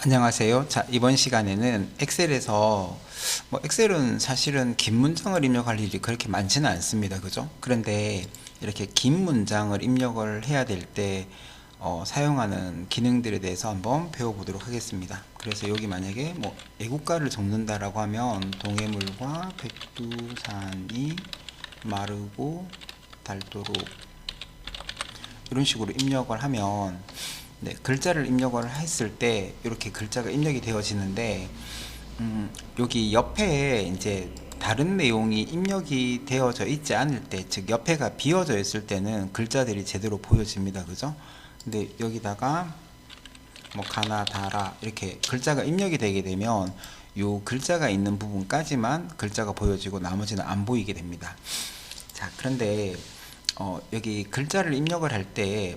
안녕하세요. 자, 이번 시간에는 엑셀에서 뭐 엑셀은 사실은 긴 문장을 입력할 일이 그렇게 많지는 않습니다. 그죠? 그런데 이렇게 긴 문장을 입력을 해야 될때 어, 사용하는 기능들에 대해서 한번 배워보도록 하겠습니다. 그래서 여기 만약에 뭐 애국가를 적는다라고 하면 동해물과 백두산이 마르고 닳도록 이런 식으로 입력을 하면 네, 글자를 입력을 했을 때 이렇게 글자가 입력이 되어지는데 음, 여기 옆에 이제 다른 내용이 입력이 되어져 있지 않을 때, 즉 옆에가 비어져 있을 때는 글자들이 제대로 보여집니다. 그죠? 근데 여기다가 뭐 가나 다라 이렇게 글자가 입력이 되게 되면 요 글자가 있는 부분까지만 글자가 보여지고 나머지는 안 보이게 됩니다. 자, 그런데 어, 여기 글자를 입력을 할때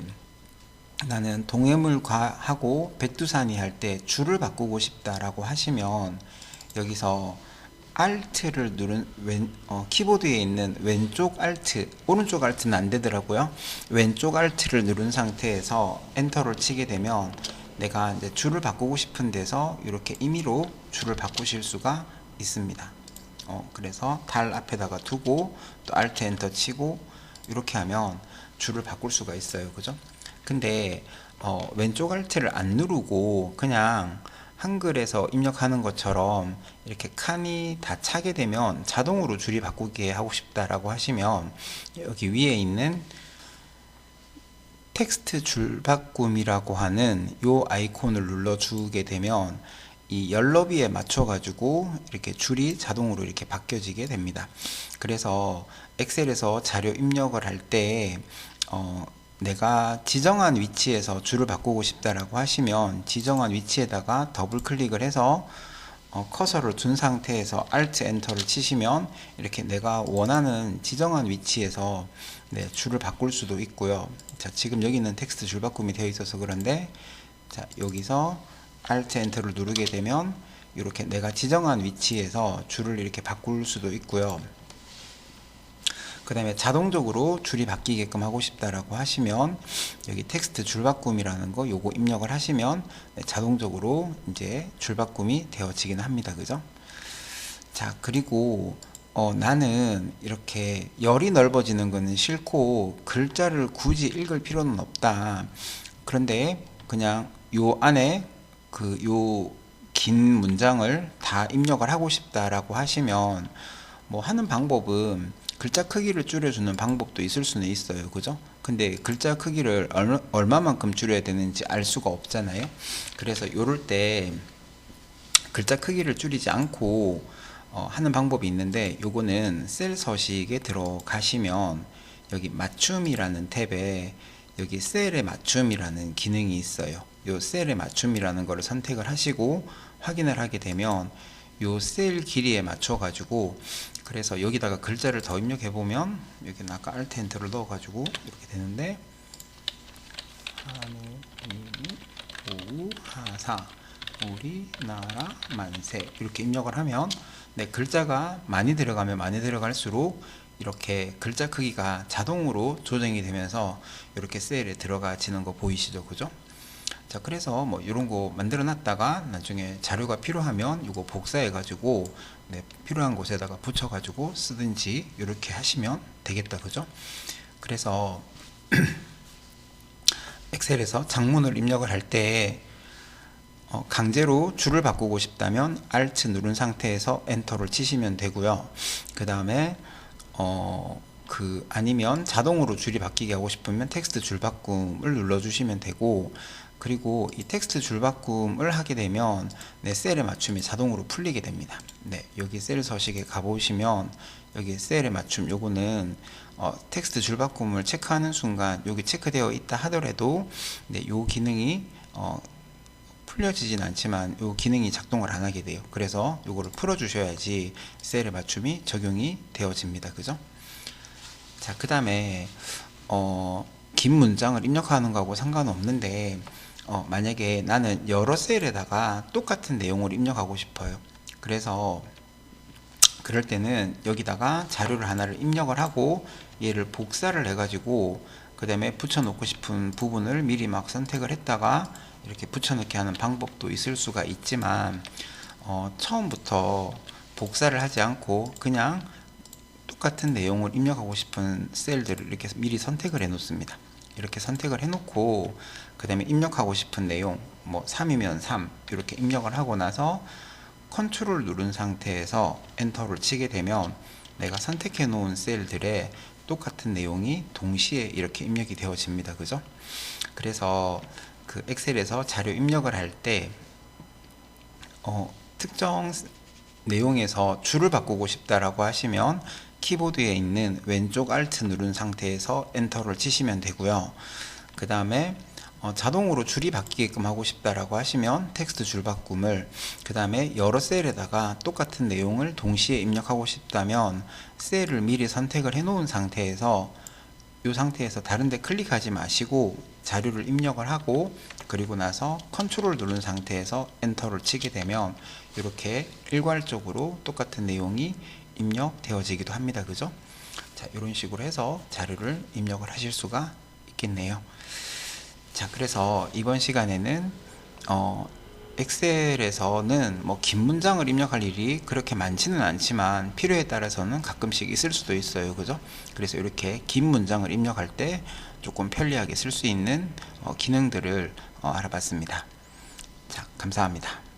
나는 동해물과 하고 백두산이 할 때 줄을 바꾸고 싶다라고 하시면 여기서 Alt를 누른 왼 어, 키보드에 있는 왼쪽 Alt 오른쪽 Alt는 안 되더라고요. 왼쪽 Alt를 누른 상태에서 엔터를 치게 되면 내가 이제 줄을 바꾸고 싶은 데서 이렇게 임의로 줄을 바꾸실 수가 있습니다. 어, 그래서 달 앞에다가 두고 또 Alt 엔터 치고 이렇게 하면 줄을 바꿀 수가 있어요. 그죠? 근데 어, 왼쪽 Alt를 안 누르고 그냥 한글에서 입력하는 것처럼 이렇게 칸이 다 차게 되면 자동으로 줄이 바꾸게 하고 싶다라고 하시면 여기 위에 있는 텍스트 줄 바꿈이라고 하는 요 아이콘을 눌러주게 되면 이 열너비에 맞춰 가지고 이렇게 줄이 자동으로 이렇게 바뀌어지게 됩니다. 그래서 엑셀에서 자료 입력을 할때 어, 내가 지정한 위치에서 줄을 바꾸고 싶다라고 하시면 지정한 위치에다가 더블 클릭을 해서 어, 커서를 둔 상태에서 Alt 엔터를 치시면 이렇게 내가 원하는 지정한 위치에서 네, 줄을 바꿀 수도 있고요. 자, 지금 여기는 텍스트 줄 바꿈이 되어 있어서 그런데 자, 여기서 Alt 엔터를 누르게 되면 이렇게 내가 지정한 위치에서 줄을 이렇게 바꿀 수도 있고요. 그 다음에 자동적으로 줄이 바뀌게끔 하고 싶다라고 하시면 여기 텍스트 줄 바꿈이라는 거 요거 입력을 하시면 네, 자동적으로 이제 줄 바꿈이 되어지긴 합니다. 그죠? 자, 그리고 어, 나는 이렇게 열이 넓어지는 거는 싫고 글자를 굳이 읽을 필요는 없다. 그런데 그냥 요 안에 그 요 긴 문장을 다 입력을 하고 싶다라고 하시면 뭐 하는 방법은 글자 크기를 줄여주는 방법도 있을 수는 있어요. 그죠? 근데 글자 크기를 얼, 얼마만큼 줄여야 되는지 알 수가 없잖아요. 그래서 요럴 때 글자 크기를 줄이지 않고 어, 하는 방법이 있는데 요거는 셀 서식에 들어가시면 여기 맞춤이라는 탭에 여기 셀의 맞춤이라는 기능이 있어요. 요 셀의 맞춤이라는 거를 선택을 하시고 확인을 하게 되면 요 셀 길이에 맞춰 가지고 그래서 여기다가 글자를 더 입력해 보면 여기는 아까 알트 엔터를 넣어 가지고 이렇게 되는데 한우 우 하사 우리나라 만세 이렇게 입력을 하면 네, 글자가 많이 들어가면 많이 들어갈수록 이렇게 글자 크기가 자동으로 조정이 되면서 이렇게 셀에 들어가지는 거 보이시죠? 그죠 자 그래서 뭐 이런 거 만들어 놨다가 나중에 자료가 필요하면 이거 복사해 가지고 네, 필요한 곳에다가 붙여 가지고 쓰든지 이렇게 하시면 되겠다 그죠? 그래서 엑셀에서 장문을 입력을 할때 어, 강제로 줄을 바꾸고 싶다면 Alt 누른 상태에서 엔터를 치시면 되고요. 그 다음에 어, 그 아니면 자동으로 줄이 바뀌게 하고 싶으면 텍스트 줄 바꿈을 눌러 주시면 되고 그리고 이 텍스트 줄 바꿈을 하게 되면 네, 셀의 맞춤이 자동으로 풀리게 됩니다. 네, 여기 셀 서식에 가보시면 여기 셀의 맞춤 요거는 어, 텍스트 줄 바꿈을 체크하는 순간 여기 체크되어 있다 하더라도 네, 요 기능이 어, 풀려지진 않지만 요 기능이 작동을 안 하게 돼요. 그래서 요거를 풀어 주셔야지 셀의 맞춤이 적용이 되어집니다. 그죠? 자, 그 다음에 어, 긴 문장을 입력하는 거하고 상관없는데 어, 만약에 나는 여러 셀에다가 똑같은 내용을 입력하고 싶어요. 그래서 그럴 때는 여기다가 자료를 하나를 입력을 하고 얘를 복사를 해가지고 그 다음에 붙여놓고 싶은 부분을 미리 막 선택을 했다가 이렇게 붙여넣기 하는 방법도 있을 수가 있지만 어, 처음부터 복사를 하지 않고 그냥 똑같은 내용을 입력하고 싶은 셀들을 이렇게 미리 선택을 해 놓습니다. 이렇게 선택을 해 놓고 그 다음에 입력하고 싶은 내용 뭐 3이면 3 이렇게 입력을 하고 나서 컨트롤 누른 상태에서 엔터를 치게 되면 내가 선택해 놓은 셀들에 똑같은 내용이 동시에 이렇게 입력이 되어집니다. 그죠? 그래서 그 엑셀에서 자료 입력을 할때 어, 특정 내용에서 줄을 바꾸고 싶다라고 하시면 키보드에 있는 왼쪽 Alt 누른 상태에서 엔터를 치시면 되고요. 그 다음에 어, 자동으로 줄이 바뀌게끔 하고 싶다라고 하시면 텍스트 줄 바꿈을 그 다음에 여러 셀에다가 똑같은 내용을 동시에 입력하고 싶다면 셀을 미리 선택을 해 놓은 상태에서 이 상태에서 다른 데 클릭하지 마시고 자료를 입력을 하고 그리고 나서 컨트롤 누른 상태에서 엔터를 치게 되면 이렇게 일괄적으로 똑같은 내용이 입력되어지기도 합니다. 그죠? 자, 이런 식으로 해서 자료를 입력을 하실 수가 있겠네요. 자, 그래서 이번 시간에는 어, 엑셀에서는 뭐 긴 문장을 입력할 일이 그렇게 많지는 않지만 필요에 따라서는 가끔씩 있을 수도 있어요. 그죠? 그래서 이렇게 긴 문장을 입력할 때 조금 편리하게 쓸 수 있는 어, 기능들을 어, 알아봤습니다. 자, 감사합니다.